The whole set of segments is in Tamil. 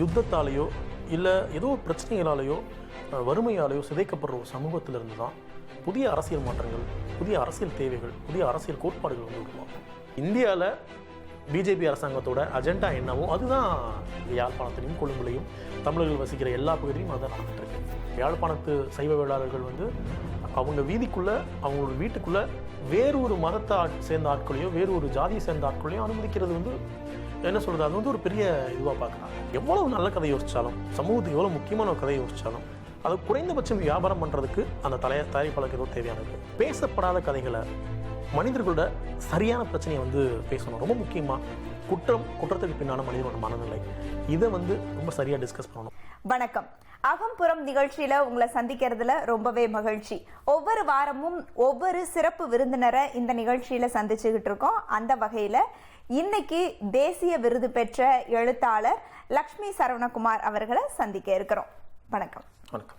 யுத்தத்தாலேயோ இல்லை ஏதோ பிரச்சனைகளாலேயோ வறுமையாலேயோ சிதைக்கப்படுற ஒரு சமூகத்திலிருந்து தான் புதிய அரசியல் மாற்றங்கள் புதிய அரசியல் தேவைகள் புதிய அரசியல் கோட்பாடுகள் வந்து உருவாகும். இந்தியாவில் பிஜேபி அரசாங்கத்தோட அஜெண்டா என்னவோ அதுதான் யாழ்ப்பாணத்திலையும் கொழும்புலையும் தமிழர்கள் வசிக்கிற எல்லா பகுதியும் அதை நடந்துட்டு இருக்கு. யாழ்ப்பாணத்து சைவ வேளாளர்கள் வந்து அவங்க வீதிக்குள்ள அவங்களோட வீட்டுக்குள்ள வேறு ஒரு மதத்தை ஆட்- சேர்ந்த ஆட்களையோ வேறு ஒரு ஜாதியை சேர்ந்த ஆட்களையோ அனுமதிக்கிறது வந்து என்ன சொல்றது அது வந்து ஒரு பெரிய இதுவாக பார்க்குறாங்க எவ்வளவு நல்ல கதை யோசிச்சாலும் சமூகத்துக்கு எவ்வளோ முக்கியமான ஒரு கதை யோசிச்சாலும் அது குறைந்தபட்சம் வியாபாரம் பண்ணுறதுக்கு அந்த தலைய தயாரிப்பாளருக்கு எதுவும் தேவையானது. பேசப்படாத கதைகளை மனிதர்களோட சரியான பிரச்சனையை வந்து பேசணும். ரொம்ப முக்கியமாக குற்றம் குற்றத்துக்கு பின்னான மனிதனோட மனநிலை. இதை வந்து ரொம்ப சரியாக டிஸ்கஸ் பண்ணணும். வணக்கம். அகம்புறம் நிகழ்ச்சியில உங்களை சந்திக்கிறதுல ரொம்பவே மகிழ்ச்சி. ஒவ்வொரு வாரமும் ஒவ்வொரு சிறப்பு விருந்தினரை இந்த நிகழ்ச்சியில சந்திச்சுக்கிட்டு இருக்கோம். அந்த வகையில இன்னைக்கு தேசிய விருது பெற்ற எழுத்தாளர் லக்ஷ்மி சரவணகுமார் அவர்களை சந்திக்க இருக்கிறோம். வணக்கம். வணக்கம்.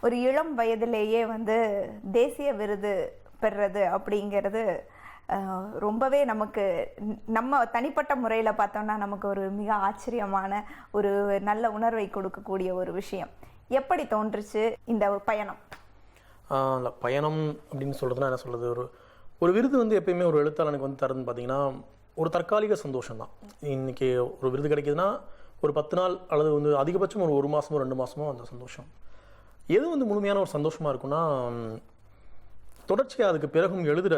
ஒரு இளம் வயதிலேயே வந்து தேசிய விருது பெறுறது அப்படிங்கிறது ரொம்பவே நமக்கு நம்ம தனிப்பட்ட முறையில் பார்த்தோம்னா நமக்கு ஒரு மிக ஆச்சரியமான ஒரு நல்ல உணர்வை கொடுக்கக்கூடிய ஒரு விஷயம். எப்படி தோன்றுச்சு இந்த பயணம்? பயணம் அப்படின்னு சொல்கிறதுனா என்ன சொல்கிறது ஒரு ஒரு விருது வந்து எப்பயுமே ஒரு எழுத்தாளனுக்கு வந்து தருதுன்னு பார்த்தீங்கன்னா ஒரு தற்காலிக சந்தோஷம் தான் இன்றைக்கி ஒரு விருது கிடைக்குதுன்னா ஒரு பத்து நாள் அல்லது வந்து அதிகபட்சம் ஒரு ஒரு மாதமோ ரெண்டு மாதமோ அந்த சந்தோஷம். எது வந்து முழுமையான ஒரு சந்தோஷமாக இருக்குன்னா தொடர்ச்சியாக அதுக்கு பிறகும் எழுதுகிற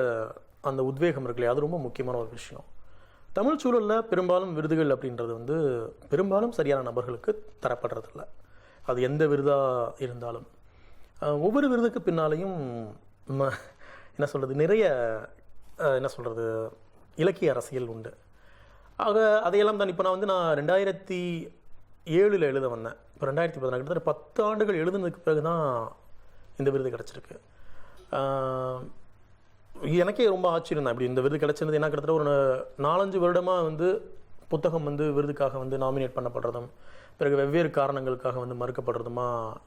அந்த உத்வேகம் இருக்கு அது ரொம்ப முக்கியமான ஒரு விஷயம். தமிழ் சூழலில் பெரும்பாலும் விருதுகள் அப்படின்றது வந்து பெரும்பாலும் சரியான நபர்களுக்கு தரப்படுறதில்ல. அது எந்த விருதாக இருந்தாலும். ஒவ்வொரு விருதுக்கு பின்னாலேயும் என்ன சொல்கிறது நிறைய என்ன சொல்கிறது இலக்கிய அரசியல் உண்டு. ஆக அதையெல்லாம் தான் இப்போ நான் வந்து நான் ரெண்டாயிரத்தி ஏழில் எழுத வந்தேன். இப்போ ரெண்டாயிரத்தி பதினாறு கிட்டத்தட்ட பத்து ஆண்டுகள் எழுதுனதுக்கு பிறகு தான் இந்த விருது கிடச்சிருக்கு. எனக்கே ரொம்ப ஆச்சரியம் தான் இப்படி இந்த விருது கிடச்சிருந்தது என்ன கிட்டத்தட்ட ஒரு நாலஞ்சு வருடமாக வந்து புத்தகம் வந்து விருதுக்காக வந்து நாமினேட் பண்ணப்படுறதும் பிறகு வெவ்வேறு காரணங்களுக்காக வந்து மறுக்கப்படுறதுமா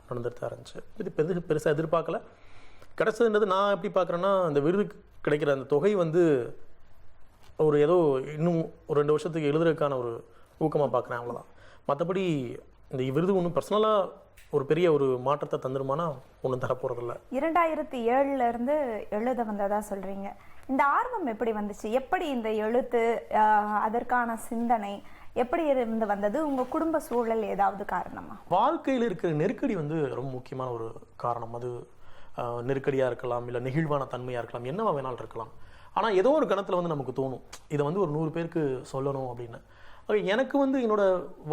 நடந்துட்டு தான் இருந்துச்சு. இது பெரு பெருசாக எதிர்பார்க்கல. கிடச்சதுன்றது நான் எப்படி பார்க்குறேன்னா அந்த விருது கிடைக்கிற அந்த தொகை வந்து ஒரு ஏதோ இன்னும் ஒரு ரெண்டு வருஷத்துக்கு எழுதுறதுக்கான ஒரு ஊக்கமாக பார்க்குறேன் அவ்வளோதான் மற்றபடி இந்த விருது ஒன்றும் பர்சனலாக ஒரு பெரிய ஒரு மாற்றத்தை தந்துருமானா ஒன்றும் தரப்போகிறதில்ல இரண்டாயிரத்தி ஏழுல இருந்து எழுத வந்ததா சொல்றீங்க. இந்த ஆர்வம் எப்படி வந்துச்சு? எப்படி இந்த எழுத்து அதற்கான சிந்தனை எப்படி இருந்து வந்தது? உங்க குடும்ப சூழல் ஏதாவது காரணமா? வாழ்க்கையில் இருக்கிற நெருக்கடி வந்து ரொம்ப முக்கியமான ஒரு காரணம். அது நெருக்கடியாக இருக்கலாம் இல்லை நெகிழ்வான தன்மையாக இருக்கலாம் என்னவா வேணாலும் இருக்கலாம். ஆனால் ஏதோ ஒரு கணத்தில் வந்து நமக்கு தோணும் இதை வந்து ஒரு நூறு பேருக்கு சொல்லணும் அப்படின்னு. ஓகே எனக்கு வந்து என்னோட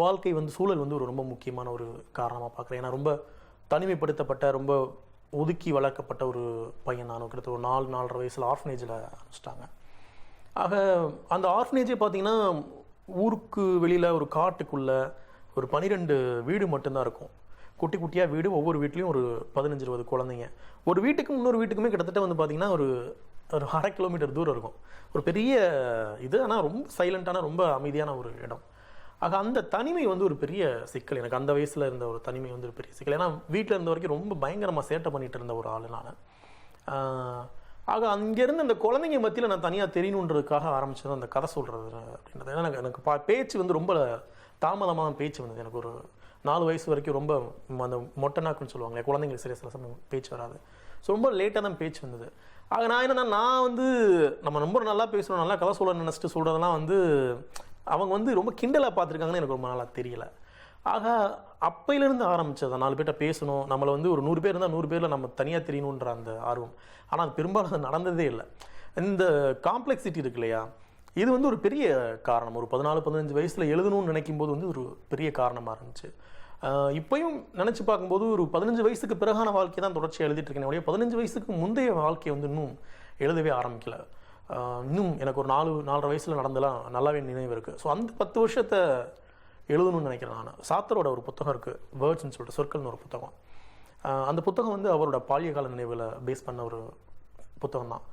வாழ்க்கை வந்து சூழல் வந்து ஒரு ரொம்ப முக்கியமான ஒரு காரணமாக பார்க்குறேன். ஏன்னா ரொம்ப தனிமைப்படுத்தப்பட்ட ரொம்ப ஒதுக்கி வளர்க்கப்பட்ட ஒரு பையன் நான் கிட்டத்தட்ட ஒரு நாலு நாலரை வயசில் ஆர்ஃபனேஜில் அனுப்பிச்சிட்டாங்க. ஆக அந்த ஆர்ஃபனேஜே பார்த்தீங்கன்னா ஊருக்கு வெளியில் ஒரு காட்டுக்குள்ளே ஒரு பனிரெண்டு வீடு மட்டும்தான் இருக்கும். குட்டி குட்டியாக வீடு ஒவ்வொரு வீட்லேயும் ஒரு பதினஞ்சு இருபது குழந்தைங்க. ஒரு வீட்டுக்கும் இன்னொரு வீட்டுக்குமே கிட்டத்தட்ட வந்து பார்த்திங்கன்னா ஒரு ஒரு அரை கிலோமீட்டர் தூரம் இருக்கும். ஒரு பெரிய இது ஆனால் ரொம்ப சைலண்ட்டான ரொம்ப அமைதியான ஒரு இடம். ஆக அந்த தனிமை வந்து ஒரு பெரிய சிக்கல். எனக்கு அந்த வயசில் இருந்த ஒரு தனிமை வந்து ஒரு பெரிய சிக்கல். ஏன்னா வீட்டில் இருந்த வரைக்கும் ரொம்ப பயங்கரமாக சேட்டை பண்ணிட்டு இருந்த ஒரு ஆள் நான். ஆக அங்கேருந்து அந்த குழந்தைங்க மத்தியில் நான் தனியாக தெரியணுன்றதுக்காக ஆரம்பித்தது அந்த கதை சொல்கிறது அப்படின்றது. ஏன்னா எனக்கு எனக்கு பா பேச்சு வந்து ரொம்ப தாமதமாக பேச்சு வந்தது. எனக்கு ஒரு நாலு வயசு வரைக்கும் ரொம்ப அந்த மொட்டை நாக்குன்னு சொல்லுவாங்களே குழந்தைங்களுக்கு சரியா சில சமயம் பேச்சு வராது. ஸோ ரொம்ப லேட்டாக தான் பேச்சு வந்தது. ஆக நான் என்னென்னா நான் வந்து நம்ம ரொம்ப நல்லா பேசுகிறோம் நல்லா கதை சொல்ல நினச்சிட்டு சொல்கிறதெல்லாம் வந்து அவங்க வந்து ரொம்ப கிண்டலாக பார்த்துருக்காங்கன்னு எனக்கு ரொம்ப நாளாக தெரியல. ஆக அப்பையிலேருந்து ஆரம்பிச்சது நாலு பேர்ட்ட பேசணும் நம்மளை வந்து ஒரு நூறு பேர் இருந்தால் நூறு பேரில் நம்ம தனியாக தெரியணுன்ற அந்த ஆர்வம். ஆனால் அது பெரும்பாலும் அது நடந்ததே இல்லை. இந்த காம்ப்ளெக்சிட்டி இருக்கு இல்லையா? இது வந்து ஒரு பெரிய காரணம். ஒரு பதினாலு பதினஞ்சு வயசில் எழுதணும்னு நினைக்கும் போது வந்து ஒரு பெரிய காரணமாக இருந்துச்சு. இப்பயும் நினச்சி பார்க்கும்போது ஒரு பதினஞ்சு வயசுக்கு பிறகான வாழ்க்கை தான் தொடர்ச்சியாக எழுதிட்டு இருக்கேன். பதினஞ்சு வயசுக்கு முந்தைய வாழ்க்கையை வந்து இன்னும் எழுதவே ஆரம்பிக்கல. இன்னும் எனக்கு ஒரு நாலு நாலரை வயசில் நடந்தெல்லாம் நல்லாவே நினைவு இருக்குது ஸோ அந்த பத்து வருஷத்தை எழுதணும்னு நினைக்கிறேன் நான். சாத்தரோட ஒரு புத்தகம் இருக்குது வேர்ட்ஸ்னு சொல்லிட்டு சொற்கள்னு ஒரு புத்தகம். அந்த புத்தகம் வந்து அவரோட பாலிய கால நினைவில் பேஸ் பண்ண ஒரு புத்தகம் தான்.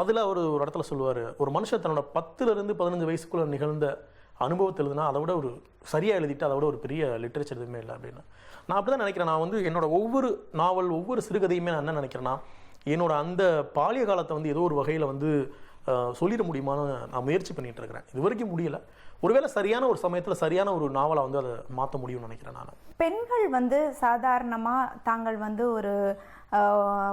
அதில் அவர் ஒரு இடத்துல சொல்லுவார் ஒரு மனுஷன் தன்னோட பத்துலேருந்து பதினஞ்சு வயசுக்குள்ளே நிகழ்ந்த அனுபவத்தை எழுதுனா அதை விட ஒரு சரியாக எழுதிட்டு அதை விட ஒரு பெரிய லிட்ரேச்சர் எதுவுமே இல்லை அப்படின்னு. நான் அப்படி தான் நினைக்கிறேன். நான் வந்து என்னோட ஒவ்வொரு நாவல் ஒவ்வொரு சிறுகதையுமே நான் என்ன நினைக்கிறேன்னா என்னோட அந்த பாலிய காலத்தை வந்து ஏதோ ஒரு வகையில் வந்து சொல்லிட முடியுமான்னு நான் முயற்சி பண்ணிகிட்டு இருக்கிறேன். இது வரைக்கும் முடியல. ஒருவேளை சரியான ஒரு சமயத்தில் சரியான ஒரு நாவலை வந்து அதை மாற்ற முடியும்னு நினைக்கிறேன் நான். பெண்கள் வந்து சாதாரணமாக தாங்கள் வந்து ஒரு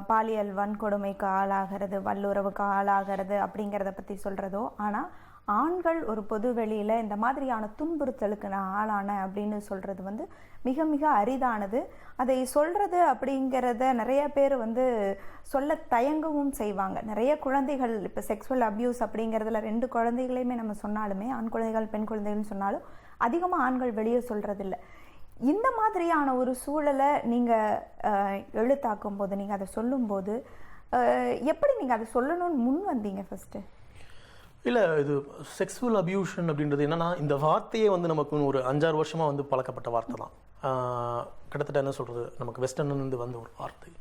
பாலியல் வன்கொடுமைக்கு ஆளாகிறது வல்லுறவுக்கு ஆளாகிறது அப்படிங்கிறத பற்றி சொல்கிறதோ ஆனால் ஆண்கள் ஒரு பொது வெளியில் இந்த மாதிரியான துன்புறுத்தலுக்கு நான் ஆளானேன் அப்படின்னு சொல்கிறது வந்து மிக மிக அரிதானது. அதை சொல்கிறது அப்படிங்கிறத நிறைய பேர் வந்து சொல்ல தயங்கவும் செய்வாங்க. நிறைய குழந்தைகள் இப்போ செக்ஸுவல் அப்யூஸ் அப்படிங்கிறதுல ரெண்டு குழந்தைகளையுமே நம்ம சொன்னாலுமே ஆண் குழந்தைகள் பெண் குழந்தைகள்னு சொன்னாலும் அதிகமாக ஆண்கள் வெளியே சொல்கிறதில்ல இந்த மாதிரியான ஒரு சூழலை நீங்கள் எழுத்தாக்கும் போது நீங்கள் அதை சொல்லும்போது எப்படி நீங்கள் அதை சொல்லணும்னு முன் வந்தீங்க ஃபஸ்ட்டு இல்லை இது செக்ஸுவல் அபியூஷன் அப்படின்றது என்னன்னா இந்த வார்த்தையே வந்து நமக்கு ஒரு அஞ்சாறு வருஷமாக வந்து பழக்கப்பட்ட வார்த்தை தான். கிட்டத்தட்ட என்ன சொல்கிறது நமக்கு வெஸ்டர்ன்லேருந்து வந்த ஒரு வார்த்தை.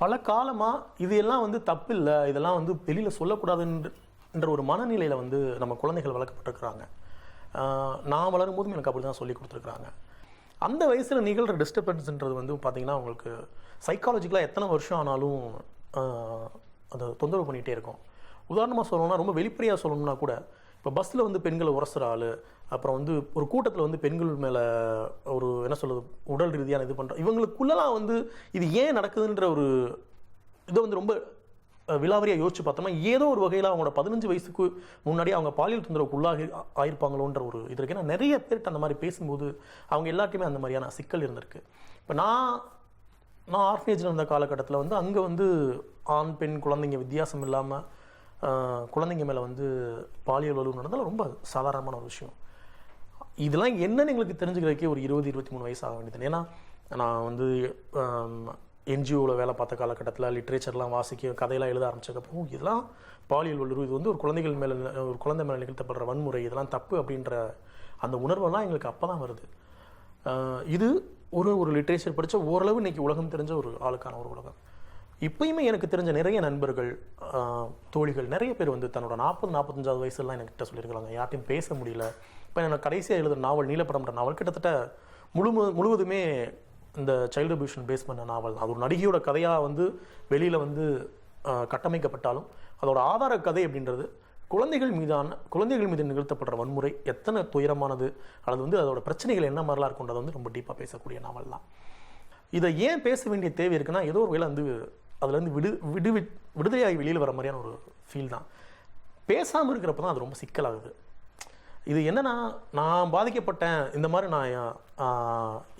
பல காலமாக இது எல்லாம் வந்து தப்பு இல்லை இதெல்லாம் வந்து வெளியில் சொல்லக்கூடாதுன்ற ஒரு மனநிலையில் வந்து நம்ம குழந்தைகள் வளர்க்கப்பட்டிருக்கிறாங்க. நான் வளரும் போதும் எனக்கு அப்படி தான் சொல்லி கொடுத்துருக்குறாங்க. அந்த வயசில் நிகழ்கிற டிஸ்டர்பன்ஸ்ன்றது வந்து பார்த்திங்கன்னா உங்களுக்கு சைக்காலஜிக்கலாக எத்தனை வருஷம் ஆனாலும் அதை தொந்தரவு பண்ணிகிட்டே இருக்கும். உதாரணமாக சொல்லணும்னா ரொம்ப வெளிப்படையாக சொல்லணும்னா கூட இப்போ பஸ்ஸில் வந்து பெண்களை உரசுற ஆள் அப்புறம் வந்து ஒரு கூட்டத்தில் வந்து பெண்கள் மேலே ஒரு என்ன சொல்கிறது உடல் ரீதியான இது பண்ணுற இவங்களுக்குள்ளலாம் வந்து இது ஏன் நடக்குதுன்ற ஒரு இதை வந்து ரொம்ப விலாவரியாக யோசிச்சு பார்த்தோம்னா ஏதோ ஒரு வகையில் அவங்களோட பதினஞ்சு வயசுக்கு முன்னாடி அவங்க பாலியல் தொந்தரவுக்கு உள்ளாகி ஆயிருப்பாங்களோன்ற ஒரு இது இருக்கு. ஏன்னா நிறைய பேர்கிட்ட அந்த மாதிரி பேசும்போது அவங்க எல்லாருக்குமே அந்த மாதிரியான சிக்கல் இருந்திருக்கு. இப்போ நான் நான் ஆர்ஃபனேஜில் இருந்த காலகட்டத்தில் வந்து அங்கே வந்து ஆண் பெண் குழந்தைங்க வித்தியாசம் இல்லாமல் குழந்தைங்க மேலே வந்து பாலியல் வலு நடந்தால் ரொம்ப சாதாரணமான ஒரு விஷயம். இதெல்லாம் என்னன்னு எங்களுக்கு தெரிஞ்சுக்கிறதுக்கே ஒரு இருபது இருபத்தி மூணு வயசு ஆக வேண்டியது ஏன்னா நான் வந்து என்ஜிஓவில் வேலை பார்த்த காலகட்டத்தில் லிட்ரேச்சர்லாம் வாசிக்க கதையெல்லாம் எழுத ஆரம்பிச்சதுக்கப்புறம் இதெல்லாம் பாலியல் வல்லுறவு இது வந்து ஒரு குழந்தைகள் மேலே ஒரு குழந்தை மேலே நிகழ்த்தப்படுற வன்முறை இதெல்லாம் தப்பு அப்படின்ற அந்த உணர்வெல்லாம் எங்களுக்கு அப்போ தான் வருது இது ஒரு ஒரு லிட்ரேச்சர் படித்த ஓரளவு இன்றைக்கி உலகம் தெரிஞ்ச ஒரு ஆளுக்கான ஒரு உலகம். இப்பயுமே எனக்கு தெரிஞ்ச நிறைய நண்பர்கள் தோழிகள் நிறைய பேர் வந்து தன்னோட நாற்பது நாற்பத்தஞ்சாவது வயசுலாம் என்கிட்ட சொல்லியிருக்காங்க. யார்ட்டையும் பேச முடியல. இப்போ எனக்கு கடைசியாக எழுதுற நாவல் நீலப்படம்ன்ற நாவல் கிட்டத்தட்ட முழு முழுவதுமே இந்த சைல்டு அபியூஷன் பேஸ் பண்ண நாவல் அது ஒரு நடிகையோட கதையாக வந்து வெளியில் வந்து கட்டமைக்கப்பட்டாலும் அதோட ஆதார கதை அப்படின்றது குழந்தைகள் மீதான குழந்தைகள் மீது நிகழ்த்தப்படுற வன்முறை எத்தனை துயரமானது அல்லது வந்து அதோட பிரச்சனைகள் என்ன மாதிரிலாம் இருக்குன்றதை வந்து ரொம்ப டீப்பாக பேசக்கூடிய நாவல் தான். இதை ஏன் பேச வேண்டிய தேவை இருக்குன்னா ஏதோ ஒரு வேளை வந்து அதுலேருந்து விடு விடு விடுதலையாகி வெளியில் வர மாதிரியான ஒரு ஃபீல் தான். பேசாமல் இருக்கிறப்ப தான் அது ரொம்ப சிக்கலாகுது. இது என்னென்னா நான் பாதிக்கப்பட்டேன் இந்த மாதிரி நான்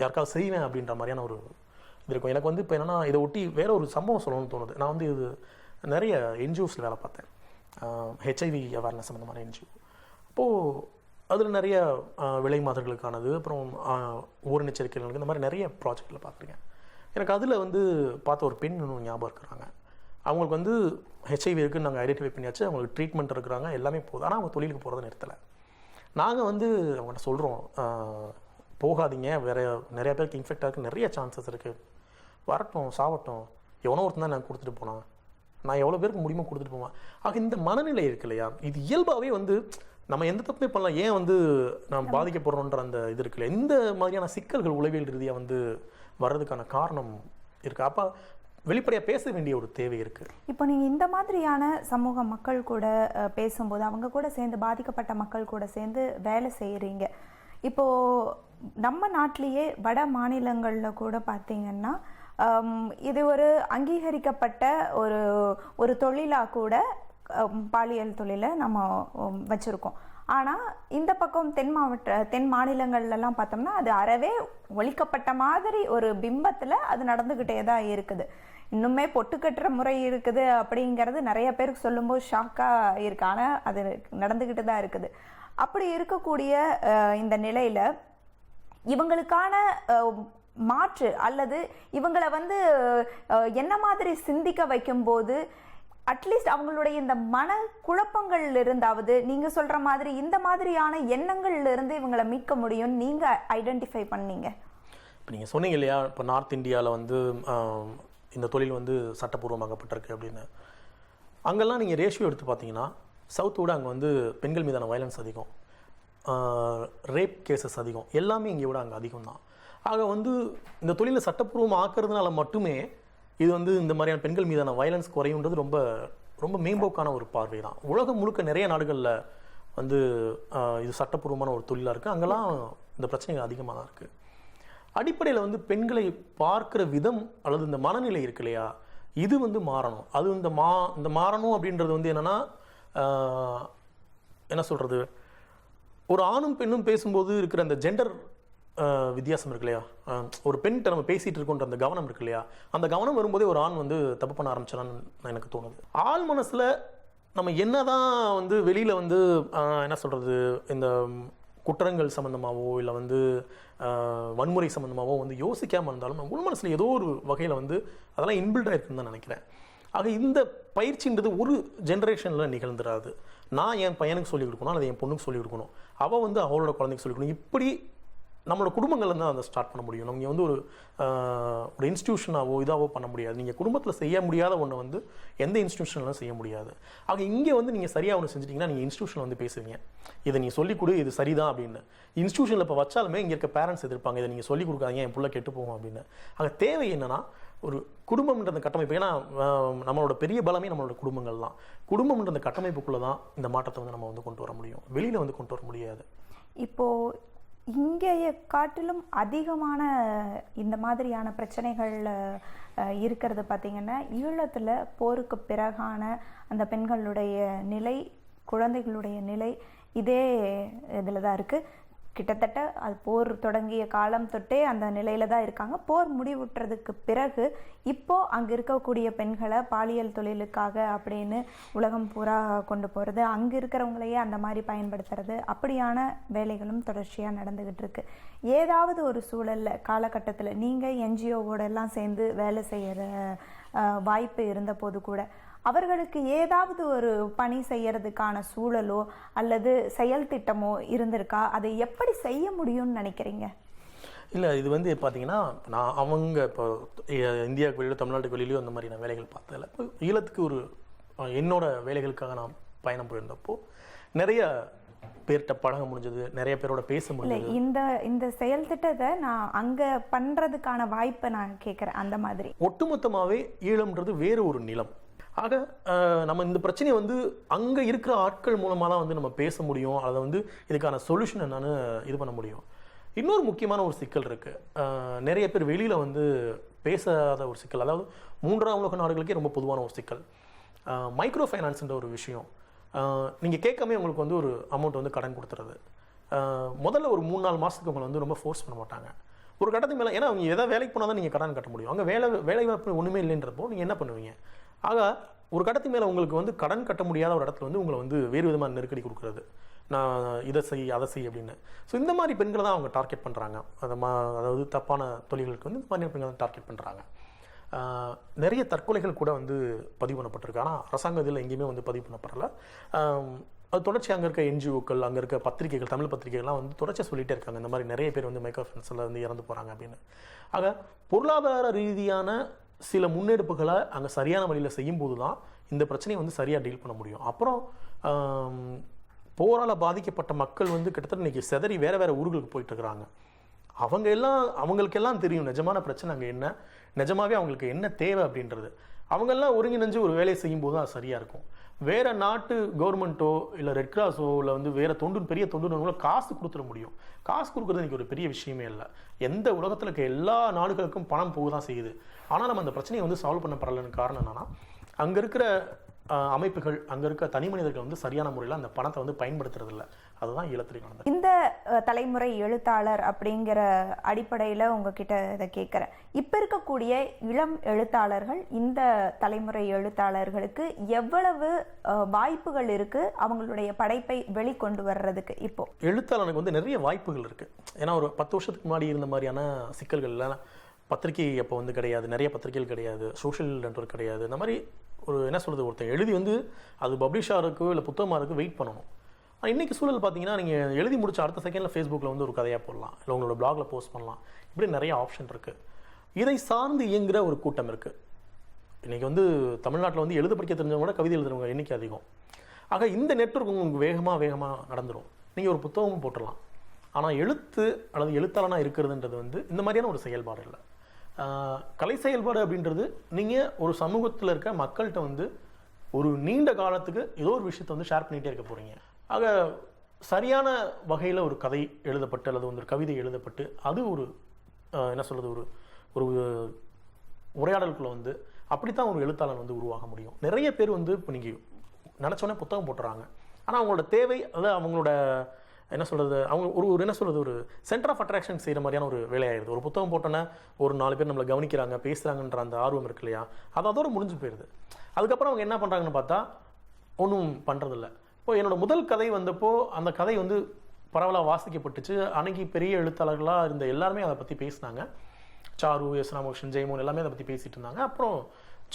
யாருக்காவது செய்வேன் அப்படின்ற மாதிரியான ஒரு இது இருக்கும். எனக்கு வந்து இப்போ என்னென்னா இதை ஒட்டி வேற ஒரு சம்பவம் சொல்லணும்னு தோணுது. நான் வந்து இது நிறைய என்ஜிஓஸில் வேலை பார்த்தேன். ஹெச்ஐவி அவேர்னஸ் அந்த மாதிரி என்ஜிஓ அப்போது அதில் நிறைய விலை மாதர்களுக்கானது அப்புறம் ஊரணிச்சரிக்கைகளுக்கு இந்த மாதிரி நிறைய ப்ராஜெக்டில் பார்த்துருக்கேன். எனக்கு அதில் வந்து பார்த்த ஒரு பெண் இன்னும் ஞாபகம் இருக்கிறாங்க. அவங்களுக்கு வந்து ஹெச்ஐவி இருக்குன்னு நாங்கள் ஐடென்டிஃபை பண்ணியாச்சு. அவங்களுக்கு ட்ரீட்மெண்ட் இருக்கிறாங்க. எல்லாமே போதும் ஆனால் அவங்க தொழிலுக்கு போகிறத நிறுத்தலை. நாங்கள் வந்து அவங்கள்ட்ட சொல்கிறோம் போகாதீங்க. வேற நிறைய பேருக்கு இன்ஃபெக்ட் ஆகிறதுக்கு நிறைய சான்சஸ் இருக்குது வரட்டும் சாவட்டும். எவனோ ஒருத்தன் தான் நான் கொடுத்துட்டு போனான். நான் எவ்வளோ பேருக்கு முடியுமோ கொடுத்துட்டு போவேன். ஆக இந்த மனநிலை இருக்கு இல்லையா? இது இயல்பாகவே வந்து நம்ம எந்த தப்புமே பண்ணலாம் ஏன் வந்து நாம் பாதிக்கப்படுறோன்ற அந்த இது இருக்குல்ல இந்த மாதிரியான சிக்கல்கள் உளவியல் ரீதியாக வந்து வர்றதுக்கான காரணம் இருக்கு. அப்போ வெளிப்படையாக பேச வேண்டிய ஒரு தேவை இருக்குது இப்போ நீங்கள் இந்த மாதிரியான சமூக மக்கள் கூட பேசும்போது அவங்க கூட சேர்ந்து பாதிக்கப்பட்ட மக்கள் கூட சேர்ந்து வேலை செய்கிறீங்க இப்போது நம்ம நாட்டிலேயே வட மாநிலங்களில் கூட பார்த்தீங்கன்னா இது ஒரு அங்கீகரிக்கப்பட்ட ஒரு ஒரு தொழிலாக கூட பாலியல் தொழிலை நம்ம வச்சுருக்கோம். ஆனால் இந்த பக்கம் தென் மாவட்ட தென் மாநிலங்கள்லாம் பார்த்தோம்னா அது அறவே ஒழிக்கப்பட்ட மாதிரி ஒரு பிம்பத்தில் அது நடந்துக்கிட்டே தான் இருக்குது. இன்னுமே பொட்டு கட்டுற முறை இருக்குது அப்படிங்கிறது நிறைய பேருக்கு சொல்லும்போது ஷாக்காக இருக்கு. ஆனால் அது நடந்துக்கிட்டு தான் இருக்குது. அப்படி இருக்கக்கூடிய இந்த நிலையில் இவங்களுக்கான மாற்று அல்லது இவங்களை வந்து என்ன மாதிரி சிந்திக்க வைக்கும்போது அட்லீஸ்ட் அவங்களுடைய இந்த மன குழப்பங்கள்ல இருந்தாவது நீங்க சொல்ற மாதிரி இந்த மாதிரியான எண்ணங்கள்ல இருந்து இவங்களை மீட்க முடியும் நீங்க ஐடென்டிஃபை பண்ணீங்க. இப்போ நீங்கள் சொன்னீங்க இல்லையா இப்போ நார்த் இந்தியாவில் வந்து இந்த தொழில் வந்து சட்டப்பூர்வமாக்கப்பட்டிருக்கு அப்படின்னு. அங்கெல்லாம் நீங்கள் ரேஷியோ எடுத்து பார்த்தீங்கன்னா சவுத்தோட அங்கே வந்து பெண்கள் மீதான வயலன்ஸ் அதிகம். ரேப் கேசஸ் அதிகம். எல்லாமே இங்கே விட அங்கே அதிகம் தான் ஆக வந்து இந்த தொழிலை சட்டப்பூர்வமாக ஆக்குறதுனால மட்டுமே இது வந்து இந்த மாதிரியான பெண்கள் மீதான வயலன்ஸ் குறையுன்றது ரொம்ப ரொம்ப மேம்போக்கான ஒரு பார்வை தான் உலகம் முழுக்க நிறைய நாடுகளில் வந்து இது சட்டப்பூர்வமான ஒரு தொழிலாக இருக்குது அங்கெல்லாம் இந்த பிரச்சனைகள் அதிகமாக தான் இருக்குது அடிப்படையில் வந்து பெண்களை பார்க்குற விதம் அல்லது இந்த மனநிலை இருக்கு இல்லையா இது வந்து மாறணும். அது இந்த மா இந்த மாறணும் அப்படின்றது வந்து என்னன்னா என்ன சொல்கிறது ஒரு ஆணும் பெண்ணும் பேசும்போது இருக்கிற அந்த ஜெண்டர் வித்தியாசம் இருக்கு இல்லையா? ஒரு பெண்கிட்ட நம்ம பேசிட்டு இருக்கோன்ற அந்த கவனம் இருக்கு இல்லையா? அந்த கவனம் வரும்போதே ஒரு ஆண் வந்து தப்பு பண்ண ஆரம்பிச்சான்னு எனக்கு தோணுது. ஆள் மனசில் நம்ம என்னதான் வந்து வெளியில் வந்து என்ன சொல்கிறது இந்த குற்றங்கள் சம்மந்தமாகவோ இல்லை வந்து வன்முறை சம்மந்தமாகவோ வந்து யோசிக்காமல் இருந்தாலும் நம்ம உள் மனசில் ஏதோ ஒரு வகையில் வந்து அதெல்லாம் இன்பில்டாக இருக்குன்னு தான் நினைக்கிறேன். ஆக இந்த பயிற்சின்றது ஒரு ஜென்ரேஷனில் நிகழ்ந்துடாது. நான் என் பையனுக்கு சொல்லிக் கொடுக்கணும் அல்லது என் பொண்ணுக்கு சொல்லிக் கொடுக்கணும். அவள் வந்து அவளோட குழந்தைக்கு சொல்லிக் கொடுக்கணும். இப்படி நம்மளோட குடும்பங்கள்ல தான் அதை ஸ்டார்ட் பண்ண முடியும். நீங்கள் வந்து ஒரு ஒரு இன்ஸ்டியூஷனாவோ இதாவோ பண்ண முடியாது. நீங்கள் குடும்பத்தில் செய்ய முடியாத ஒன்று வந்து எந்த இன்ஸ்டியூஷன்லாம் செய்ய முடியாது. ஆக இங்கே வந்து நீங்கள் சரியாக ஒன்று செஞ்சிட்டிங்கன்னா நீங்கள் இன்ஸ்டியூஷன் வந்து பேசுவீங்க. இதை நீங்கள் சொல்லிக் கொடு இது சரிதான் அப்படின்னு. இன்ஸ்டியூஷனில் இப்போ வச்சாலுமே இங்கே இருக்க பேரண்ட்ஸ் எதிர்ப்பாங்க. இதை நீங்கள் சொல்லிக் கொடுக்காதீங்க என் பிள்ளை கெட்டு போகும் அப்படின்னு. ஆக தேவை என்னன்னா ஒரு குடும்பம்ன்ற அந்த கட்டமைப்பு. ஏன்னா நம்மளோட பெரிய பலமே நம்மளோட குடும்பங்கள் தான். குடும்பம்ன்ற அந்த கட்டமைப்புக்குள்ளே தான் இந்த மாற்றத்தை வந்து நம்ம வந்து கொண்டு வர முடியும். வெளியில் வந்து கொண்டு வர முடியாது. இப்போது இங்கேய காட்டிலும் அதிகமான இந்த மாதிரியான பிரச்சனைகள் இருக்கிறது பார்த்திங்கன்னா ஈழத்தில் போருக்கு பிறகான அந்த பெண்களுடைய நிலை குழந்தைகளுடைய நிலை இதே இதில் தான் இருக்குது கிட்டத்தட்ட அது போர் தொடங்கிய காலம் தொட்டே அந்த நிலையில தான் இருக்காங்க. போர் முடிவுற்றதுக்கு பிறகு இப்போ அங்க இருக்கக்கூடிய பெண்களை பாலியல் தொழிலுக்காக அப்படின்னு உலகம் பூரா கொண்டு போறது அங்க இருக்கிறவங்களையே அந்த மாதிரி பயன்படுத்துறது அப்படியான வேலைகளும் தொடர்ச்சியா நடந்துகிட்டு இருக்கு. ஏதாவது ஒரு சூழல்ல காலகட்டத்தில் நீங்க என்ஜிஓவோட எல்லாம் சேர்ந்து வேலை செய்யற வாய்ப்பு இருந்த போது கூட அவர்களுக்கு ஏதாவது ஒரு பணி செய்யறதுக்கான சூழலோ அல்லது செயல் திட்டமோ இருந்திருக்கா? அதை எப்படி செய்ய முடியும்னு நினைக்கிறீங்க? இல்லை இது வந்து பார்த்தீங்கன்னா நான் அவங்க இப்போ இந்தியாவுக்கு வெளியிலோ தமிழ்நாட்டுக்கு வெளியிலோ அந்த மாதிரியான வேலைகள் பார்த்ததில்ல இப்போ ஈழத்துக்கு ஒரு என்னோட வேலைகளுக்காக நான் பயணம் போயிருந்தப்போ நிறைய பேர்கிட்ட பழக முடிஞ்சது நிறைய பேரோட பேச முடிஞ்சது. இந்த இந்த செயல் திட்டத்தை நான் அங்க பண்றதுக்கான வாய்ப்பை நான் கேட்கறேன் அந்த மாதிரி. ஒட்டுமொத்தமாகவே ஈழம்ன்றது வேறு ஒரு நிலம். ஆக நம்ம இந்த பிரச்சனையை வந்து அங்கே இருக்கிற ஆட்கள் மூலமாக தான் வந்து நம்ம பேச முடியும். அதை வந்து இதுக்கான சொல்யூஷன் என்னன்னு இது பண்ண முடியும். இன்னொரு முக்கியமான ஒரு சிக்கல் இருக்குது நிறைய பேர் வெளியில் வந்து பேசாத ஒரு சிக்கல். அதாவது மூன்றாம் உலக நாடுகளுக்கே ரொம்ப பொதுவான ஒரு சிக்கல். மைக்ரோ ஃபைனான்ஸுன்ற ஒரு விஷயம். நீங்கள் கேட்காம உங்களுக்கு வந்து ஒரு அமௌண்ட் வந்து கடன் கொடுத்துறது முதல்ல ஒரு மூணு நாலு மாதத்துக்கு உங்களை வந்து ரொம்ப ஃபோர்ஸ் பண்ண மாட்டாங்க. ஒரு கட்டத்துக்கு மேலே ஏன்னா அவங்க எதாவது வேலைக்கு போனால் தான் நீங்கள் கடன் கட்ட முடியும். அங்கே வேலை வேலை வாய்ப்பு ஒன்றுமே இல்லைன்றப்போ நீங்கள் என்ன பண்ணுவீங்க? ஆக ஒரு கட்டத்து மேலே உங்களுக்கு வந்து கடன் கட்ட முடியாத ஒரு இடத்துல வந்து உங்களை வந்து வேறு விதமான நெருக்கடி கொடுக்குறது. நான் இதை செய் அதை செய் அப்படின்னு. ஸோ இந்த மாதிரி பெண்களை தான் அவங்க டார்கெட் பண்ணுறாங்க அதை மா அதாவது தப்பான தொழில்களுக்கு வந்து இந்த மாதிரி பெண்களை தான் டார்கெட் பண்ணுறாங்க நிறைய தற்கொலைகள் கூட வந்து பதிவு பண்ணப்பட்டிருக்கு. ஆனால் அரசாங்க இதில் எங்கேயுமே வந்து பதிவு பண்ணப்படலை. அது தொடர்ச்சி அங்கே இருக்க என்ஜிஓக்கள் அங்கே இருக்க பத்திரிகைகள் தமிழ் பத்திரிகைகள்லாம் வந்து தொடர்ச்சியாக சொல்லிகிட்டே இருக்காங்க. இந்த மாதிரி நிறைய பேர் வந்து மைக்ரோஃபென்ஸில் வந்து இறந்து போகிறாங்க அப்படின்னு. ஆக பொருளாதார ரீதியான சில முன்னெடுப்புகளை அங்கே சரியான வழியில் செய்யும்போது தான் இந்த பிரச்சனையை வந்து சரியாக டீல் பண்ண முடியும். அப்புறம் போரால் பாதிக்கப்பட்ட மக்கள் வந்து கிட்டத்தட்ட இன்றைக்கி செதறி வேறு வேறு ஊர்களுக்கு போயிட்டுருக்கறாங்க அவங்க எல்லாம் அவங்களுக்கெல்லாம் தெரியும் நிஜமான பிரச்சனை அங்கே என்ன நிஜமாவே அவங்களுக்கு என்ன தேவை அப்படின்றது. அவங்கெல்லாம் ஒருங்கிணைஞ்சு ஒரு வேலையை செய்யும்போது தான் சரியாக இருக்கும். வேற நாட்டு கவர்மெண்ட்டோ இல்லை ரெட் கிராஸோ இல்லை வந்து வேற தொண்டு பெரிய தொண்டு நிறுவனங்களோ காசு கொடுத்துட முடியும். காசு கொடுக்குறது இன்னைக்கு ஒரு பெரிய விஷயமே இல்லை. எந்த உலகத்தில் இருக்க எல்லா நாடுகளுக்கும் பணம் போக தான் செய்யுது. ஆனால் நம்ம அந்த பிரச்சனையை வந்து சால்வ் பண்ணப்படலைன்னு காரணம் என்னன்னா அங்கே இருக்கிற அமைப்புகள் அங்கே இருக்க தனி மனிதர்கள் வந்து சரியான முறையில் அந்த பணத்தை வந்து பயன்படுத்துறதில்லை. அதுதான் நடந்தது இந்த தலைமுறை எழுத்தாளர் அப்படிங்கிற அடிப்படையில் உங்ககிட்ட இதை கேட்குறேன் இப்போ இருக்கக்கூடிய இளம் எழுத்தாளர்கள் இந்த தலைமுறை எழுத்தாளர்களுக்கு எவ்வளவு வாய்ப்புகள் இருக்கு? அவங்களுடைய படைப்பை வெளிக்கொண்டு வர்றதுக்கு இப்போ. எழுத்தாளனுக்கு வந்து நிறைய வாய்ப்புகள் இருக்கு. ஏன்னா ஒரு பத்து வருஷத்துக்கு முன்னாடி இருந்த மாதிரியான சிக்கல்கள்ல பத்திரிகை அப்போ வந்து கிடையாது. நிறைய பத்திரிகைகள் கிடையாது. சோஷியல் நெட்வொர்க் கிடையாது. இந்த மாதிரி ஒரு என்ன சொல்றது ஒருத்தன் எழுதி வந்து அது பப்ளிஷாக இருக்கோ இல்லை புத்தகமாக இருக்கோ வெயிட் பண்ணணும். ஆனால் இன்னைக்கு சூழல் பார்த்தீங்கன்னா நீங்கள் எழுதி முடிச்ச அடுத்த செகண்டில் ஃபேஸ்புக்கில் வந்து ஒரு கதையாக போடலாம். இல்லை உங்களோட பிளாகில் போஸ்ட் பண்ணலாம். இப்படி நிறைய ஆப்ஷன் இருக்குது இதை சார்ந்து இயங்குற ஒரு கூட்டம் இருக்குது இன்றைக்கி வந்து தமிழ்நாட்டில் வந்து எழுத படிக்க தெரிஞ்சவங்க கூட கவிதை எழுதுறவங்க எண்ணிக்கை அதிகம். ஆக இந்த நெட்வொர்க் உங்களுக்கு வேகமாக வேகமாக நடந்துடும் நீங்கள் ஒரு புத்தகமும் போட்டுடலாம். ஆனால் எழுத்து அல்லது எழுத்தாளனாக இருக்கிறதுன்றது வந்து இந்த மாதிரியான ஒரு செயல்பாடு இல்லை. கலை செயல்பாடு அப்படின்றது நீங்கள் ஒரு சமூகத்தில் இருக்க மக்கள்கிட்ட வந்து ஒரு நீண்ட காலத்துக்கு ஏதோ ஒரு விஷயத்தை வந்து ஷேர் பண்ணிகிட்டே இருக்க போகிறீங்க ஆக சரியான வகையில் ஒரு கதை எழுதப்பட்டு அல்லது வந்து ஒரு கவிதை எழுதப்பட்டு அது ஒரு என்ன சொல்கிறது ஒரு ஒரு உரையாடலுக்குள்ளே வந்து அப்படித்தான் ஒரு எழுத்தாளன் வந்து உருவாக முடியும். நிறைய பேர் வந்து இப்போ நீங்கள் நினச்சோன்னே புத்தகம் போட்டுறாங்க. ஆனால் அவங்களோட தேவை அதாவது அவங்களோட என்ன சொல்கிறது அவங்க ஒரு ஒரு என்ன சொல்கிறது ஒரு சென்டர் ஆஃப் அட்ராக்ஷன் செய்கிற மாதிரியான ஒரு வேலையாயிருது ஒரு புத்தகம் போட்டோன்னே ஒரு நாலு பேர் நம்மளை கவனிக்கிறாங்க பேசுகிறாங்கன்ற அந்த ஆர்வம் இருக்கு இல்லையா? அது அதோட முடிஞ்சு போயிடுது அதுக்கப்புறம் அவங்க என்ன பண்ணுறாங்கன்னு பார்த்தா ஒன்றும் பண்ணுறதில்ல இப்போ என்னோட முதல் கதை வந்தப்போ அந்த கதை வந்து பரவலாக வாசிக்கப்பட்டுச்சு. அன்னைக்கு பெரிய எழுத்தாளர்களாக இருந்த எல்லாருமே அதை பற்றி பேசினாங்க. Sir S. ராமகிருஷ்ணன் ஜெயமோகன் எல்லாமே அதை பற்றி பேசிட்டு இருந்தாங்க. அப்புறம்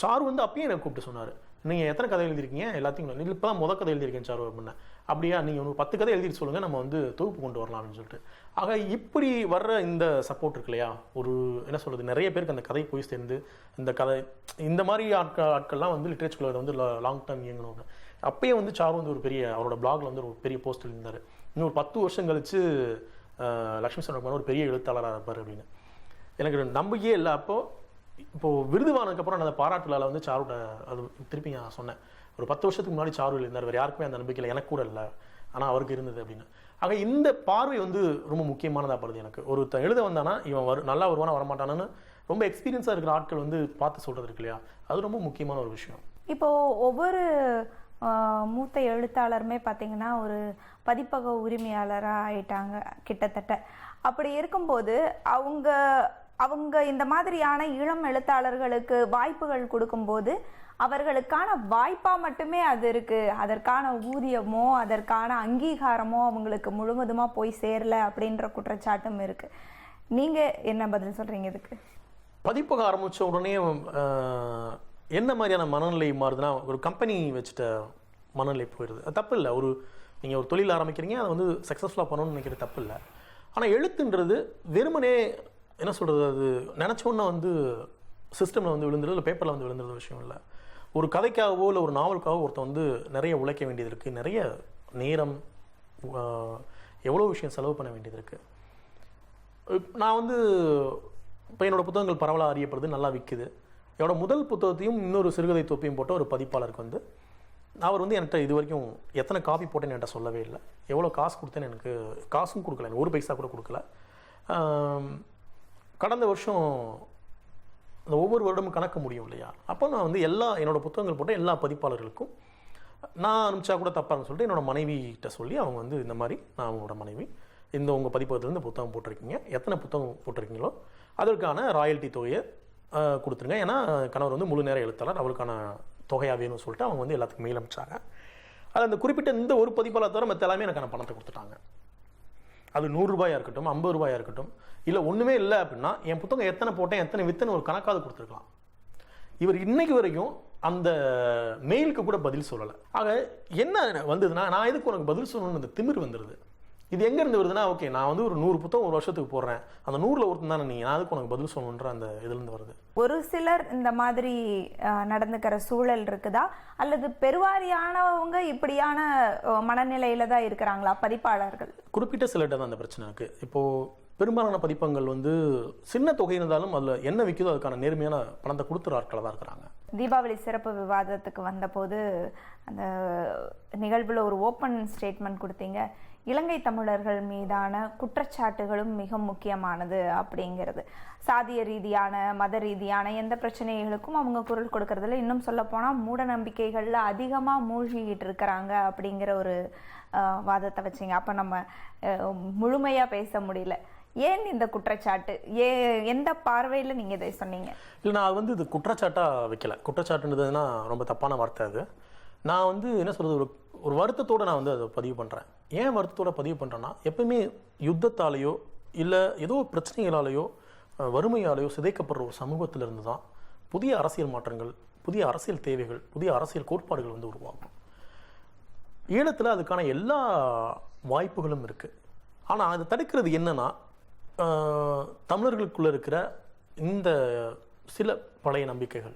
சாரு வந்து அப்பயும் எனக்கு கூப்பிட்டு சொன்னார். நீங்கள் எத்தனை கதை எழுதிருக்கீங்க எல்லாத்தையும் இப்போ தான் முதல் கதை எழுதியிருக்கேன் சாரு அப்படின்னேன் அப்படியா நீங்கள் ஒரு பத்து கதை எழுதிட்டு சொல்லுங்கள் நம்ம வந்து தொகுப்பு கொண்டு வரலாம் அப்படின்னு சொல்லிட்டு. ஆக இப்படி வர்ற இந்த சப்போர்ட் இருக்கு இல்லையா ஒரு என்ன சொல்கிறது நிறைய பேருக்கு அந்த கதை போய் சேர்ந்து இந்த கதை இந்த மாதிரி ஆட்கள் ஆட்கள்லாம் வந்து லிட்ரேச்சர் வந்து லாங் டேர்ம் இயங்கணும் அப்பயே வந்து சாரு வந்து ஒரு பெரிய அவரோட பிளாக்ல வந்து ஒரு பெரிய போஸ்ட் இருந்தார் இன்னும் ஒரு பத்து வருஷம் கழிச்சு லக்ஷ்மி சரவணன் ஒரு பெரிய எழுத்தாளராக இருப்பார் அப்படின்னு. எனக்கு நம்பிக்கையே இல்லை. அப்போ இப்போது விருதுவானதுக்கப்புறம் நான் அந்த பாராட்டுலால் வந்து சாருட அது திருப்பி நான் சொன்னேன். ஒரு பத்து வருஷத்துக்கு முன்னாடி சாரு இருந்தார் வேறு யாருக்குமே அந்த நம்பிக்கை இல்லை. எனக்கு கூட இல்லை. ஆனால் அவருக்கு இருந்தது அப்படின்னு. ஆக இந்த பார்வை வந்து ரொம்ப முக்கியமானதாக படுது எனக்கு. ஒருத்தன் எழுத வந்தானா இவன் வரு நல்லா வருவானா வரமாட்டானான்னு ரொம்ப எக்ஸ்பீரியன்ஸாக இருக்கிற ஆட்கள் வந்து பார்த்து சொல்கிறது இருக்கு இல்லையா? அது ரொம்ப முக்கியமான ஒரு விஷயம். இப்போது ஒவ்வொரு மூத்த எழுத்தாளருமே பார்த்தீங்கன்னா ஒரு பதிப்பக உரிமையாளராக ஆயிட்டாங்க கிட்டத்தட்ட. அப்படி இருக்கும்போது அவங்க அவங்க இந்த மாதிரியான இளம் எழுத்தாளர்களுக்கு வாய்ப்புகள் கொடுக்கும்போது அவர்களுக்கான வாய்ப்பாக மட்டுமே அது இருக்குது அதற்கான ஊதியமோ அதற்கான அங்கீகாரமோ அவங்களுக்கு முழுவதுமாக போய் சேரல அப்படின்ற குற்றச்சாட்டும் இருக்குது நீங்கள் என்ன பதில் சொல்கிறீங்க இதுக்கு? பதிப்பக ஆரம்பித்த உடனே என்ன மாதிரியான மனநிலை மாறுதுன்னா ஒரு கம்பெனி வச்சுட்ட மனநிலை போயிடுது. அது தப்பு இல்லை ஒரு நீங்கள் ஒரு தொழில் ஆரம்பிக்கிறீங்க அதை வந்து சக்ஸஸ்ஃபுல்லாக பண்ணணும்னு நினைக்கிறது தப்பு இல்லை ஆனால் எழுத்துன்றது வெறுமனே என்ன சொல்கிறது அது நினச்சோன்னா வந்து சிஸ்டமில் வந்து விழுந்துருது இல்லை பேப்பரில் வந்து விழுந்துருது விஷயம் இல்லை. ஒரு கதைக்காகவோ இல்லை ஒரு நாவலுக்காகவோ ஒருத்தன் வந்து நிறைய உழைக்க வேண்டியது இருக்குது நிறைய நேரம் எவ்வளோ விஷயம் செலவு பண்ண வேண்டியது இருக்குது நான் வந்து இப்போ என்னோடய புத்தகங்கள் பரவலாக அறியப்படுது நல்லா விற்குது என்னோட முதல் புத்தகத்தையும் இன்னொரு சிறுகதை தொப்பியும் போட்ட ஒரு பதிப்பாளருக்கு வந்து அவர் வந்து என்கிட்ட இது வரைக்கும் எத்தனை காப்பி போட்டேன்னு என்கிட்ட சொல்லவே இல்லை. எவ்வளோ காசு கொடுத்தேன்னு எனக்கு காசும் கொடுக்கல எனக்கு ஒரு பைசா கூட கொடுக்கல. கடந்த வருஷம் அந்த ஒவ்வொரு வருடமும் கணக்க முடியும் இல்லையா? அப்போ நான் வந்து எல்லா என்னோடய புத்தகங்கள் போட்ட எல்லா பதிப்பாளர்களுக்கும் நான் அனுப்பிச்சா கூட தப்பாருன்னு சொல்லிட்டு என்னோடய மனைவிகிட்ட சொல்லி அவங்க வந்து இந்த மாதிரி நான் அவங்களோட மனைவி இந்த உங்கள் பதிப்பகத்துலேருந்து புத்தகம் போட்டிருக்கீங்க எத்தனை புத்தகம் போட்டிருக்கீங்களோ அதற்கான ராயல்ட்டி தொகையை கொடுத்துருங்க. ஏன்னா கணவர் வந்து முழு நேரம் எழுத்தாளர். அவளுக்கான தொகையாக வேணும்னு சொல்லிட்டு அவங்க வந்து எல்லாத்துக்கும் மெயில் அனுப்பிச்சாங்க. அது அந்த குறிப்பிட்ட இந்த ஒரு பதிப்பாளர் தவிர மற்ற எல்லாமே எனக்கான பணத்தை கொடுத்துட்டாங்க. அது நூறுரூபாயாக இருக்கட்டும் ஐம்பது ரூபாயாக இருக்கட்டும் இல்லை ஒன்றுமே இல்லை அப்படின்னா என் புத்தகம் எத்தனை போட்டேன் எத்தனை வித்துன்னு ஒரு கணக்காவது கொடுத்துருக்கலாம். இவர் இன்னைக்கு வரைக்கும் அந்த மெயிலுக்கு கூட பதில் சொல்லலை. ஆக என்ன வந்ததுன்னா நான் எதுக்கு உனக்கு பதில் சொல்லணும்னு அந்த திமிர் வந்துடுது இது எங்கேருந்து வருதுன்னா ஓகே நான் வந்து ஒரு நூறு புத்தகம் ஒரு வருஷத்துக்கு போடுறேன். அந்த நூறில் ஒருத்தன் தானே நீ? நான் அதுக்கு உனக்கு பதில் சொல்லணுன்ற அந்த இதுலேருந்து வருது. ஒரு சிலர் இந்த மாதிரி நடந்துக்கிற சூழல் இருக்குதா? அல்லது பெருவாரியானவங்க இப்படியான மனநிலையில தான் இருக்கிறாங்களா பதிப்பாளர்கள்? குறிப்பிட்ட சிலர்கிட்ட தான் அந்த பிரச்சனை இருக்குது இப்போது பெரும்பாலான பதிப்பங்கள் வந்து சின்ன தொகை இருந்தாலும் அதில் என்ன விற்குதோ அதுக்கான நேர்மையான பணத்தை கொடுத்துற ஆட்களை தான் இருக்கிறாங்க. தீபாவளி சிறப்பு விவாதத்துக்கு வந்தபோது அந்த நிகழ்வில் ஒரு ஓப்பன் ஸ்டேட்மெண்ட் கொடுத்தீங்க. இலங்கை தமிழர்கள் மீதான குற்றச்சாட்டுகளும் மிக முக்கியமானது அப்படிங்கிறது. சாதிய ரீதியான மத ரீதியான எந்த பிரச்சனைகளுக்கும் அவங்க குரல் கொடுக்கறதுல இன்னும் சொல்லப்போனால் மூட நம்பிக்கைகளில் அதிகமாக மூழ்கிக்கிட்டு இருக்கிறாங்க அப்படிங்கிற ஒரு வாதத்தை வச்சீங்க. அப்போ நம்ம முழுமையாக பேச முடியல. ஏன் இந்த குற்றச்சாட்டு? ஏ எந்த பார்வையில் நீங்கள் இதை சொன்னீங்க? இல்லை நான் வந்து இது குற்றச்சாட்டாக வைக்கல. குற்றச்சாட்டுன்றதுன்னா ரொம்ப தப்பான வார்த்தை அது. நான் வந்து என்ன சொல்கிறது ஒரு ஒரு வருத்தத்தோடு நான் வந்து அதை பதிவு பண்ணுறேன் ஏன் வருத்தத்தோட பதிவு பண்ணுறேன்னா எப்பவுமே யுத்தத்தாலேயோ இல்லை ஏதோ பிரச்சனைகளாலேயோ வறுமையாலேயோ சிதைக்கப்படுற ஒரு சமூகத்திலிருந்து தான் புதிய அரசியல் மாற்றங்கள் புதிய அரசியல் தேவைகள் புதிய அரசியல் கோட்பாடுகள் வந்து உருவாகும். ஈழத்தில் அதுக்கான எல்லா வாய்ப்புகளும் இருக்குது ஆனால் அதை தடுக்கிறது என்னென்னா தமிழர்களுக்குள்ளே இருக்கிற இந்த சில பழைய நம்பிக்கைகள்.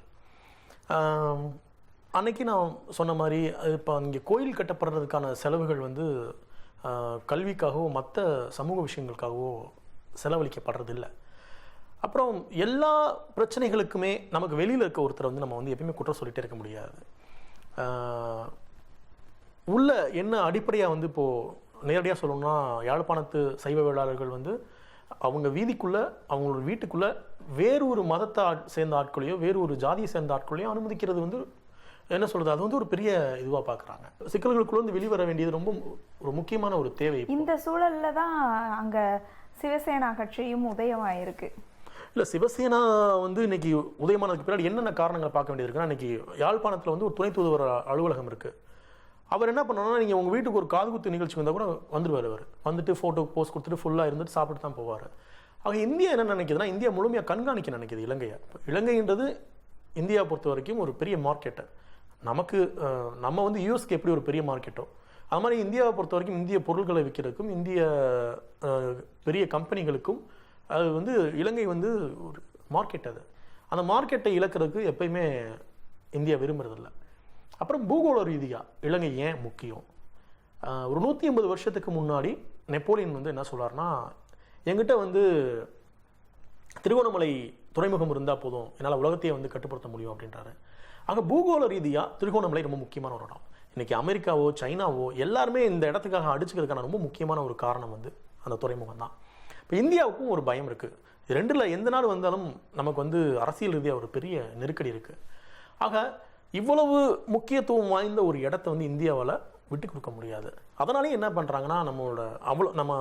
அன்னைக்கு நான் சொன்ன மாதிரி இப்போ இங்கே கோயில் கட்டப்படுறதுக்கான செலவுகள் வந்து கல்விக்காகவோ மற்ற சமூக விஷயங்களுக்காகவோ செலவழிக்கப்படுறதில்லை. அப்புறம் எல்லா பிரச்சனைகளுக்குமே நமக்கு வெளியில் இருக்க ஒருத்தரை வந்து நம்ம வந்து எப்பயுமே குற்றம் சொல்லிகிட்டே இருக்க முடியாது. உள்ள என்ன அடிப்படையாக வந்து இப்போது நேரடியாக சொல்லணும்னா யாழ்ப்பாணத்து சைவ வேளாளர்கள் வந்து அவங்க வீதிக்குள்ளே அவங்களோட வீட்டுக்குள்ளே வேறு ஒரு மதத்தை ஆட்- சேர்ந்த ஆட்களையோ வேறு ஒரு ஜாதியை சேர்ந்த ஆட்களையோ அனுமதிக்கிறது வந்து என்ன சொல்கிறது அது வந்து ஒரு பெரிய இதுவாக பார்க்குறாங்க சிக்கல்களுக்குள்ள வந்து வெளிவர வேண்டியது ரொம்ப ஒரு முக்கியமான ஒரு தேவை இந்த சூழல்ல தான் அங்க சிவசேனா கட்சியும் உதயமாயிருக்கு. இல்லை சிவசேனா வந்து இன்னைக்கு உதயமானதுக்கு பின்னாடி என்னென்ன காரணங்களை பார்க்க வேண்டியது இருக்குன்னா இன்னைக்கு யாழ்ப்பாணத்தில் வந்து ஒரு துணை தூதுவர் அலுவலகம் இருக்கு. அவர் என்ன பண்ணணும்னா நீங்கள் உங்கள் வீட்டுக்கு ஒரு காதுகுத்து நிகழ்ச்சி வந்தால் கூட வந்துடுவார் அவர். வந்துட்டு ஃபோட்டோ போஸ்ட் கொடுத்துட்டு ஃபுல்லாக இருந்துட்டு சாப்பிட்டு தான் போவார். ஆக இந்தியா என்ன நினைக்குதுன்னா இந்தியா முழுமையாக கண்காணிக்க நினைக்குது இலங்கையை. இலங்கைன்றது இந்தியா பொறுத்த வரைக்கும் ஒரு பெரிய மார்க்கெட்டு நமக்கு நம்ம வந்து யூஎஸ்க்கு எப்படி ஒரு பெரிய மார்க்கெட்டோ அது மாதிரி இந்தியாவை பொறுத்த வரைக்கும் இந்திய பொருட்களை விற்கிறதுக்கும் இந்திய பெரிய கம்பெனிகளுக்கும் அது வந்து இலங்கை வந்து ஒரு மார்க்கெட் அது. அந்த மார்க்கெட்டை இழக்கிறதுக்கு எப்பயுமே இந்தியா விரும்புறதில்ல. அப்புறம் பூகோள ரீதியாக இலங்கை ஏன் முக்கியம்? ஒரு நூற்றி ஐம்பது வருஷத்துக்கு முன்னாடி நெப்போலியன் வந்து என்ன சொல்கிறார்னா எங்கிட்ட வந்து திருவண்ணாமலை துறைமுகம் இருந்தால் போதும் என்னால் உலகத்தையே வந்து கட்டுப்படுத்த முடியும் அப்படின்றாரு. அங்கே பூகோள ரீதியாக திருகோணமலை ரொம்ப முக்கியமான ஒரு இடம். இன்னைக்கு அமெரிக்காவோ சைனாவோ எல்லாருமே இந்த இடத்துக்காக அடிச்சுக்கிறதுக்கான ரொம்ப முக்கியமான ஒரு காரணம் வந்து அந்த துறைமுகம் தான். இப்போ இந்தியாவுக்கும் ஒரு பயம் இருக்குது ரெண்டில் எந்த நாடு வந்தாலும் நமக்கு வந்து அரசியல் ரீதியாக ஒரு பெரிய நெருக்கடி இருக்குது ஆக இவ்வளவு முக்கியத்துவம் வாய்ந்த ஒரு இடத்த வந்து இந்தியாவால் விட்டு கொடுக்க முடியாது. அதனாலேயே என்ன பண்ணுறாங்கன்னா நம்மளோட அவ்வளோ நம்ம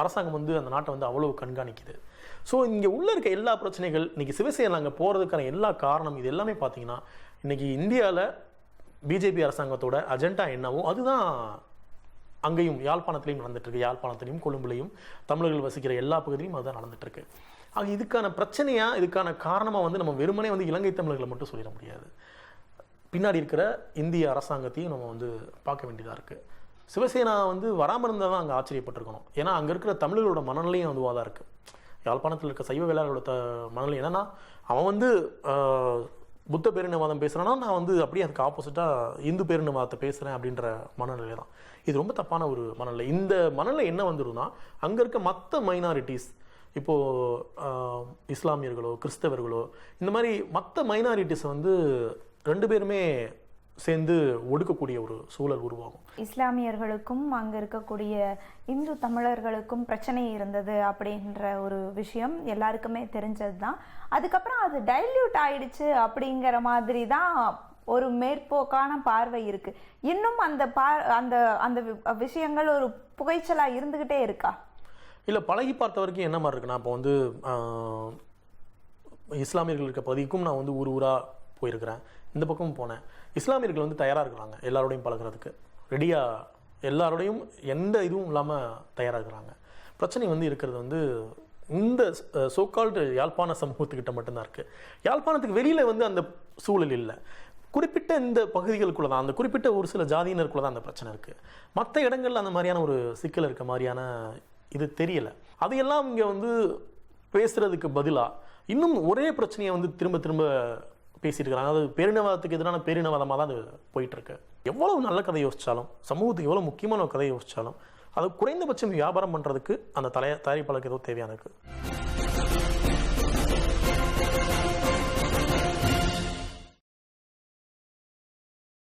அரசாங்கம் வந்து அந்த நாட்டை வந்து அவ்வளவு கண்காணிக்குது. ஸோ இங்கே உள்ளே இருக்க எல்லா பிரச்சனைகள் இன்றைக்கி சிவசேனா அங்கே போகிறதுக்கான எல்லா காரணம் இது எல்லாமே பார்த்தீங்கன்னா இன்றைக்கி இந்தியாவில் பிஜேபி அரசாங்கத்தோட அஜெண்டா என்னவோ அதுதான் அங்கேயும் யாழ்ப்பாணத்திலையும் நடந்துட்டுருக்கு. யாழ்ப்பாணத்துலேயும் யாழ்ப்பாணத்திலையும் கொழும்புலையும் தமிழர்கள் வசிக்கிற எல்லா பகுதியும் அதுதான் நடந்துட்டு ஆக இதுக்கான பிரச்சனையாக இதுக்கான காரணமாக வந்து நம்ம வெறுமனே வந்து இலங்கை தமிழர்களை மட்டும் சொல்லிட முடியாது. பின்னாடி இருக்கிற இந்திய அரசாங்கத்தையும் நம்ம வந்து பார்க்க வேண்டியதாக இருக்குது சிவசேனா வந்து வராமல் இருந்தால் தான் அங்கே ஆச்சரியப்பட்டிருக்கணும். ஏன்னா அங்கே இருக்கிற தமிழர்களோட மனநிலையும் அதுவாக தான் இருக்குது யாழ்ப்பாணத்தில் இருக்க சைவ வேளாளர்களோட த மனநிலை என்னென்னா அவன் வந்து புத்த பேரினவாதம் பேசுகிறான்னா நான் வந்து அப்படியே அதுக்கு ஆப்போசிட்டாக இந்து பேரினவாதத்தை பேசுகிறேன் அப்படின்ற மனநிலை தான். இது ரொம்ப தப்பான ஒரு மனநிலை. இந்த மனநிலை என்ன வந்துடும்னா அங்கே இருக்க மற்ற மைனாரிட்டிஸ் இப்போது இஸ்லாமியர்களோ கிறிஸ்தவர்களோ இந்த மாதிரி மற்ற மைனாரிட்டிஸை வந்து ரெண்டு பேருமே சேர்ந்து ஒடுக்கக்கூடிய ஒரு சூழல் உருவாகும். இஸ்லாமியர்களுக்கும் அங்க இருக்கக்கூடிய இந்து தமிழர்களுக்கும் பிரச்சனை இருந்தது அப்படின்ற ஒரு விஷயம் எல்லாருக்குமே தெரிஞ்சது தான் அதுக்கப்புறம் அது டைல்யூட் ஆயிடுச்சு அப்படிங்கிற மாதிரி தான் ஒரு மேற்போக்கான பார்வை இருக்கு. இன்னும் அந்த பா அந்த அந்த விஷயங்கள் ஒரு புகைச்சலா இருந்துகிட்டே இருக்கா? இல்லை பழகி பார்த்த வரைக்கும் என்ன மாதிரி இருக்குன்னா இப்போ வந்து இஸ்லாமியர்கள் இருக்க பகுதிக்கும் நான் வந்து ஊர் ஊராக போயிருக்கிறேன். இந்த பக்கமும் போனேன். இஸ்லாமியர்கள் வந்து தயாராக இருக்கிறாங்க எல்லாரோடையும் பழகுறதுக்கு. ரெடியாக எல்லாரோடையும் எந்த இதுவும் இல்லாமல் தயாராக இருக்கிறாங்க. பிரச்சனை வந்து இருக்கிறது வந்து இந்த சோக்கால்டு யாழ்ப்பாண சமூகத்துக்கிட்ட மட்டும்தான் இருக்குது யாழ்ப்பாணத்துக்கு வெளியில் வந்து அந்த சூழல் இல்லை. குறிப்பிட்ட இந்த பகுதிகளுக்குள்ள தான் அந்த குறிப்பிட்ட ஒரு சில ஜாதியினருக்குள்ள தான் அந்த பிரச்சனை இருக்குது மற்ற இடங்களில் அந்த மாதிரியான ஒரு சிக்கல் இருக்க மாதிரியான இது தெரியலை. அதையெல்லாம் இங்கே வந்து பேசுகிறதுக்கு பதிலாக இன்னும் ஒரே பிரச்சனையை வந்து திரும்ப திரும்ப பேசியிருக்கிறாங்க இருக்காங்க. பேரினவாதத்துக்கு எதிரான பேரினவாதமாக தான் அது போயிட்டுருக்கு. எவ்வளோ நல்ல கதை யோசித்தாலும் சமூகத்துக்கு எவ்வளோ முக்கியமான ஒரு கதை யோசித்தாலும் அது குறைந்தபட்சம் வியாபாரம் பண்ணுறதுக்கு அந்த தலை தயாரிப்பாளருக்கு ஏதோ தேவையான இருக்குது